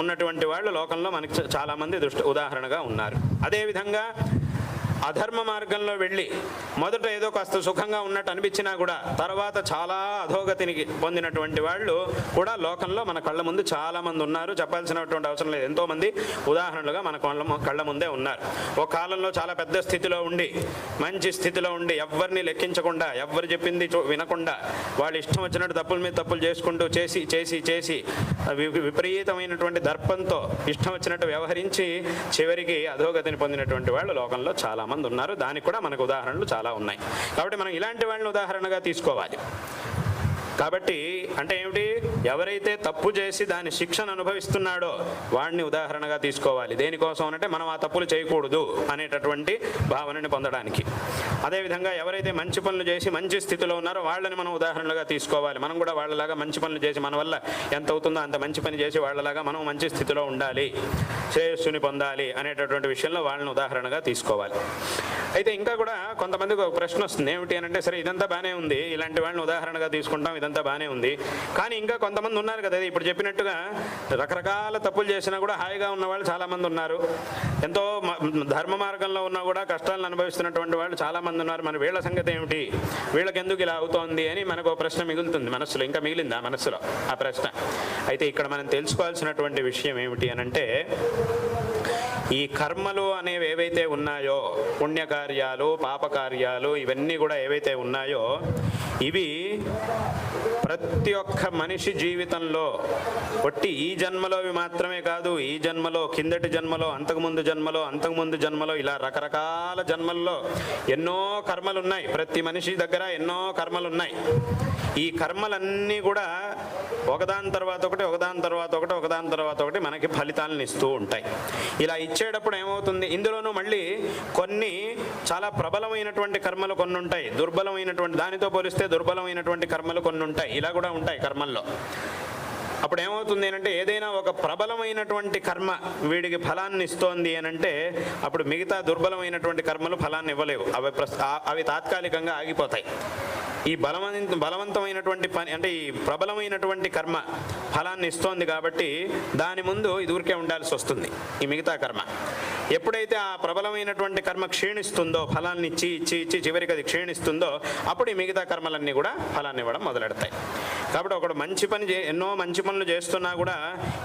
ఉన్నటువంటి వాళ్ళు లోకంలో మనకి చాలామంది దృష్టి ఉదాహరణగా ఉన్నారు. అదేవిధంగా అధర్మ మార్గంలో వెళ్ళి మొదట ఏదో కాస్త సుఖంగా ఉన్నట్టు అనిపించినా కూడా తర్వాత చాలా అధోగతిని పొందినటువంటి వాళ్ళు కూడా లోకంలో మన కళ్ళ ముందు చాలా మంది ఉన్నారు. చెప్పాల్సినటువంటి అవసరం లేదు. ఎంతో మంది ఉదాహరణలుగా మన కళ్ళ ము- కళ్ళ ముందే ఉన్నారు. ఒక కాలంలో చాలా పెద్ద స్థితిలో ఉండి మంచి స్థితిలో ఉండి ఎవరిని లెక్కించకుండా ఎవరు చెప్పింది చూ- వినకుండా వాళ్ళు ఇష్టం వచ్చినట్టు తప్పుల మీద తప్పులు చేసుకుంటూ చేసి చేసి చేసి విపరీతమైనటువంటి దర్పంతో ఇష్టం వచ్చినట్టు వ్యవహరించి చివరికి అధోగతిని పొందినటువంటి వాళ్ళు లోకంలో చాలా మంది ఉన్నారు. దానికి కూడా మనకు ఉదాహరణలు చాలా ఉన్నాయి. కాబట్టి మనం ఇలాంటి వాళ్ళని ఉదాహరణగా తీసుకోవాలి. కాబట్టి అంటే ఏమిటి? ఎవరైతే తప్పు చేసి దాని శిక్షను అనుభవిస్తున్నాడో వాడిని ఉదాహరణగా తీసుకోవాలి. దేనికోసం అంటే మనం ఆ తప్పులు చేయకూడదు అనేటటువంటి భావనని పొందడానికి. అదేవిధంగా ఎవరైతే మంచి పనులు చేసి మంచి స్థితిలో ఉన్నారో వాళ్ళని మనం ఉదాహరణగా తీసుకోవాలి. మనం కూడా వాళ్ళలాగా మంచి పనులు చేసి మన వల్ల ఎంత అవుతుందో అంత మంచి పని చేసి వాళ్ళలాగా మనం మంచి స్థితిలో ఉండాలి. శ్రేయస్సుని పొందాలి అనేటటువంటి విషయంలో వాళ్ళని ఉదాహరణగా తీసుకోవాలి. అయితే ఇంకా కూడా కొంతమందికి ఒక ప్రశ్న వస్తుంది. ఏమిటి అని అంటే సరే ఇదంతా బాగానే ఉంది. ఇలాంటి వాళ్ళని ఉదాహరణగా తీసుకుంటాం. ఇదంతా బాగానే ఉంది. కానీ ఇంకా కొంతమంది ఉన్నారు కదా ఇప్పుడు చెప్పినట్టుగా రకరకాల తప్పులు చేసినా కూడా హాయిగా ఉన్న వాళ్ళు చాలామంది ఉన్నారు. ఎంతో ధర్మ మార్గంలో ఉన్నా కూడా కష్టాలను అనుభవిస్తున్నటువంటి వాళ్ళు చాలామంది ఉన్నారు. మరి వీళ్ళ సంగతి ఏమిటి? వీళ్ళకి ఎందుకు ఇలా అవుతోంది అని మనకు ప్రశ్న మిగులుతుంది మనస్సులో. ఇంకా మిగిలింది ఆ మనస్సులో? ఆ ప్రశ్న. అయితే ఇక్కడ మనం తెలుసుకోవాల్సినటువంటి విషయం ఏమిటి అని అంటే ఈ కర్మలు అనేవి ఏవైతే ఉన్నాయో పుణ్యకార్యాలు పాపకార్యాలు ఇవన్నీ కూడా ఏవైతే ఉన్నాయో ఇవి ప్రతి ఒక్క మనిషి జీవితంలో ఒట్టి ఈ జన్మలోవి మాత్రమే కాదు ఈ జన్మలో కిందటి జన్మలో అంతకుముందు జన్మలో అంతకుముందు జన్మలో ఇలా రకరకాల జన్మల్లో ఎన్నో కర్మలు ఉన్నాయి ప్రతి మనిషి దగ్గర ఎన్నో కర్మలు ఉన్నాయి ఈ కర్మలన్నీ కూడా ఒకదాని తర్వాత ఒకటి ఒకదాని తర్వాత ఒకటి ఒకదాని తర్వాత ఒకటి మనకి ఫలితాలను ఇస్తూ ఉంటాయి. ఇలా ఇచ్చేటప్పుడు ఏమవుతుంది? ఇందులోనూ మళ్ళీ కొన్ని చాలా ప్రబలమైనటువంటి కర్మలు కొన్ని ఉంటాయి. దుర్బలమైనటువంటి దానితో పోలిస్తే దుర్బలమైనటువంటి కర్మలు కొన్ని ఉంటాయి. ఇలా కూడా ఉంటాయి కర్మల్లో. అప్పుడు ఏమవుతుంది అంటే ఏదైనా ఒక ప్రబలమైనటువంటి కర్మ వీడికి ఫలాన్ని ఇస్తోంది అనంటే అప్పుడు మిగతా దుర్బలమైనటువంటి కర్మలు ఫలాన్ని ఇవ్వలేవు. అవి అవి తాత్కాలికంగా ఆగిపోతాయి. ఈ బలవంత బలవంతమైనటువంటి పని అంటే ఈ ప్రబలమైనటువంటి కర్మ ఫలాన్ని ఇస్తోంది కాబట్టి దాని ముందు ఇది ఊరికే ఉండాల్సి వస్తుంది ఈ మిగతా కర్మ. ఎప్పుడైతే ఆ ప్రబలమైనటువంటి కర్మ క్షీణిస్తుందో ఫలాన్ని ఇచ్చి ఇచ్చి ఇచ్చి చివరికి అది క్షీణిస్తుందో అప్పుడు ఈ మిగతా కర్మలన్నీ కూడా ఫలాన్ని ఇవ్వడం మొదలెడతాయి. కాబట్టి ఒకడు మంచి పని చే ఎన్నో మంచి పనులు చేస్తున్నా కూడా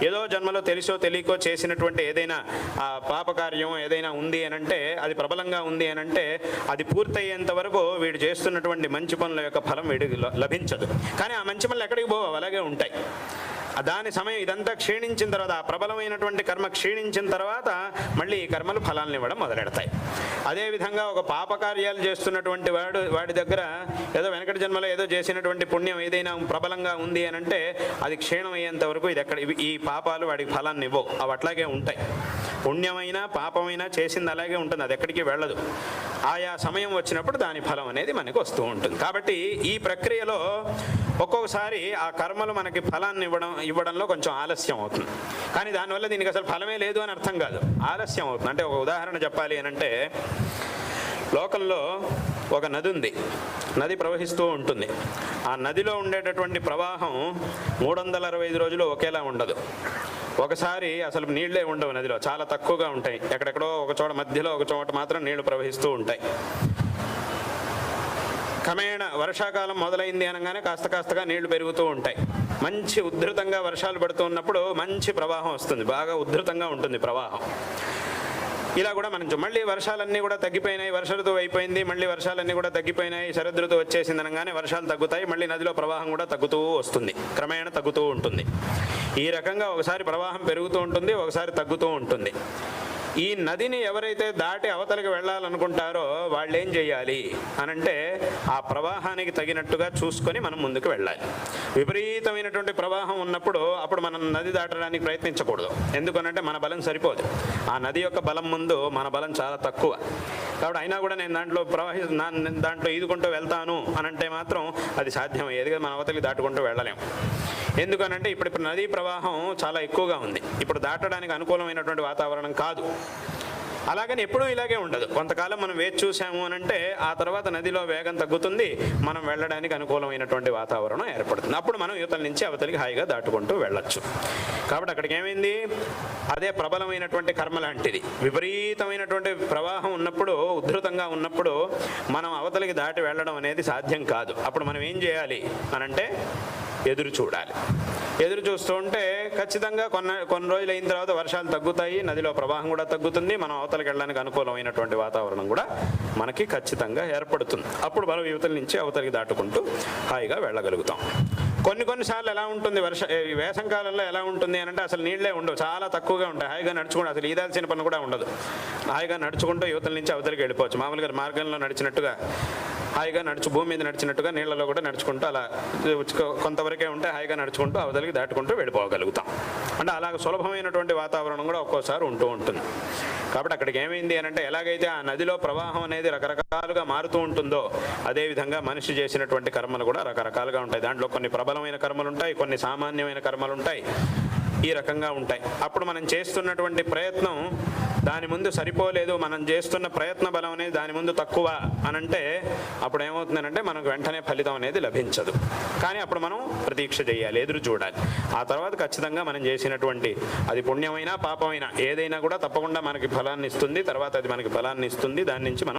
ఏదో జన్మలో తెలిసో తెలియకో చేసినటువంటి ఏదైనా ఆ పాపకార్యం ఏదైనా ఉంది అని అంటే అది ప్రబలంగా ఉంది అని అంటే అది పూర్తయ్యేంత వరకు వీడు చేస్తున్నటువంటి మంచి పనుల యొక్క ఫలం వీడికి లభించదు. కానీ ఆ మంచి పనులు ఎక్కడికి పోవు అలాగే ఉంటాయి. దాని సమయం ఇదంతా క్షీణించిన తర్వాత ఆ ప్రబలమైనటువంటి కర్మ క్షీణించిన తర్వాత మళ్ళీ ఈ కర్మలు ఫలాలను ఇవ్వడం మొదలెడతాయి. అదేవిధంగా ఒక పాపకార్యాలు చేస్తున్నటువంటి వాడు వాడి దగ్గర ఏదో వెనకటి జన్మలో ఏదో చేసినటువంటి పుణ్యం ఏదైనా ప్రబలంగా ఉంది అని అంటే అది క్షీణం అయ్యేంత వరకు ఇది ఎక్కడ ఈ పాపాలు వాడికి ఫలాన్ని ఇవ్వవు. అవి అట్లాగే ఉంటాయి. పుణ్యమైనా పాపమైనా చేసింది అలాగే ఉంటుంది. అది ఎక్కడికి వెళ్ళదు. ఆయా సమయం వచ్చినప్పుడు దాని ఫలం అనేది మనకు వస్తూ ఉంటుంది. కాబట్టి ఈ ప్రక్రియలో ఒక్కొక్కసారి ఆ కర్మలు మనకి ఫలాన్ని ఇవ్వడం ఇవ్వడంలో కొంచెం ఆలస్యం అవుతుంది. కానీ దానివల్ల దీనికి అసలు ఫలమే లేదు అని అర్థం కాదు. ఆలస్యం అవుతుంది. అంటే ఒక ఉదాహరణ చెప్పాలి అని అంటే లోకంలో ఒక నది ఉంది. నది ప్రవహిస్తూ ఉంటుంది. ఆ నదిలో ఉండేటటువంటి ప్రవాహం మూడు వందల అరవై ఐదు రోజులు ఒకేలా ఉండదు. ఒకసారి అసలు నీళ్ళే ఉండవు నదిలో చాలా తక్కువగా ఉంటాయి. ఎక్కడెక్కడో ఒక చోట మధ్యలో ఒక చోట మాత్రం నీళ్ళు ప్రవహిస్తూ ఉంటాయి. క్రమేణ వర్షాకాలం మొదలైంది అనగానే కాస్త కాస్తగా నీళ్ళు పెరుగుతూ ఉంటాయి. మంచి ఉధృతంగా వర్షాలు పడుతూ ఉన్నప్పుడు మంచి ప్రవాహం వస్తుంది. బాగా ఉధృతంగా ఉంటుంది ప్రవాహం. ఇలా కూడా మనం మళ్ళీ వర్షాలన్నీ కూడా తగ్గిపోయినాయి. వర్ష ఋతువు అయిపోయింది. మళ్ళీ వర్షాలన్నీ కూడా తగ్గిపోయినాయి. శరద్ ఋతువు వచ్చేసింది అనగానే వర్షాలు తగ్గుతాయి. మళ్ళీ నదిలో ప్రవాహం కూడా తగ్గుతూ వస్తుంది. క్రమేణ తగ్గుతూ ఉంటుంది. ఈ రకంగా ఒకసారి ప్రవాహం పెరుగుతూ ఉంటుంది ఒకసారి తగ్గుతూ ఉంటుంది. ఈ నదిని ఎవరైతే దాటి అవతలకి వెళ్ళాలనుకుంటారో వాళ్ళు ఏం చేయాలి అనంటే ఆ ప్రవాహానికి తగినట్టుగా చూసుకొని మనం ముందుకు వెళ్ళాలి. విపరీతమైనటువంటి ప్రవాహం ఉన్నప్పుడు అప్పుడు మనం నది దాటడానికి ప్రయత్నించకూడదు. ఎందుకనంటే మన బలం సరిపోదు. ఆ నది యొక్క బలం ముందు మన బలం చాలా తక్కువ. కాబట్టి అయినా కూడా నేను దాంట్లో ప్రవహి దాంట్లో ఈదుకుంటూ వెళ్తాను అనంటే మాత్రం అది సాధ్యమయ్యేది మన అవతలికి దాటుకుంటూ వెళ్ళలేము. ఎందుకనంటే ఇప్పుడు ఇప్పుడు నదీ ప్రవాహం చాలా ఎక్కువగా ఉంది. ఇప్పుడు దాటడానికి అనుకూలమైనటువంటి వాతావరణం కాదు. అలాగని ఎప్పుడూ ఇలాగే ఉండదు. కొంతకాలం మనం వేచి చూసాము అని అంటే ఆ తర్వాత నదిలో వేగం తగ్గుతుంది. మనం వెళ్ళడానికి అనుకూలమైనటువంటి వాతావరణం ఏర్పడుతుంది. అప్పుడు మనం యువతల నుంచి అవతలికి హాయిగా దాటుకుంటూ వెళ్ళొచ్చు. కాబట్టి అక్కడికి ఏమైంది? అదే ప్రబలమైనటువంటి కర్మ లాంటిది. విపరీతమైనటువంటి ప్రవాహం ఉన్నప్పుడు ఉధృతంగా ఉన్నప్పుడు మనం అవతలికి దాటి వెళ్ళడం అనేది సాధ్యం కాదు. అప్పుడు మనం ఏం చేయాలి? అనంటే ఎదురు చూడాలి. ఎదురు చూస్తుంటే ఖచ్చితంగా కొన్ని కొన్ని రోజులు అయిన తర్వాత వర్షాలు తగ్గుతాయి నదిలో ప్రవాహం కూడా తగ్గుతుంది మనం అవతలకి వెళ్ళడానికి అనుకూలమైనటువంటి వాతావరణం కూడా మనకి ఖచ్చితంగా ఏర్పడుతుంది. అప్పుడు మనం యువతల నుంచి అవతలికి దాటుకుంటూ హాయిగా వెళ్ళగలుగుతాం. కొన్ని కొన్నిసార్లు ఎలా ఉంటుంది వర్ష వేసంకాలంలో ఎలా ఉంటుంది అని అంటే అసలు నీళ్ళే ఉండవు చాలా తక్కువగా ఉంటాయి హాయిగా నడుచుకుంటూ అసలు ఈదాల్సిన పని కూడా ఉండదు. హాయిగా నడుచుకుంటూ యువతల నుంచి అవతలికి వెళ్ళిపోవచ్చు. మామూలుగా మార్గంలో నడిచినట్టుగా హాయిగా నడుచు భూమి మీద నడిచినట్టుగా నీళ్ళలో కూడా నడుచుకుంటూ అలా కొంతవరకే ఉంటే హాయిగా నడుచుకుంటూ అవతలికి దాటుకుంటూ వెళ్ళిపోగలుగుతాం. అంటే అలాగ సులభమైనటువంటి వాతావరణం కూడా ఒక్కోసారి ఉంటూ ఉంటుంది. కాబట్టి అక్కడికి ఏమైంది అని అంటే ఎలాగైతే ఆ నదిలో ప్రవాహం అనేది రకరకాలుగా మారుతూ ఉంటుందో అదేవిధంగా మనిషి చేసినటువంటి కర్మలు కూడా రకరకాలుగా ఉంటాయి. దాంట్లో కొన్ని ప్రబలమైన కర్మలు ఉంటాయి కొన్ని సామాన్యమైన కర్మలు ఉంటాయి. ఈ రకంగా ఉంటాయి. అప్పుడు మనం చేస్తున్నటువంటి ప్రయత్నం దాని ముందు సరిపోలేదు మనం చేస్తున్న ప్రయత్న బలం అనేది దాని ముందు తక్కువ అనంటే అప్పుడు ఏమవుతుందనంటే మనకు వెంటనే ఫలితం అనేది లభించదు. కానీ అప్పుడు మనం ప్రతీక్ష చేయాలి ఎదురు చూడాలి. ఆ తర్వాత ఖచ్చితంగా మనం చేసినటువంటి అది పుణ్యమైనా పాపమైనా ఏదైనా కూడా తప్పకుండా మనకి ఫలాన్ని ఇస్తుంది తర్వాత అది మనకి ఫలాన్ని ఇస్తుంది దాని నుంచి మనం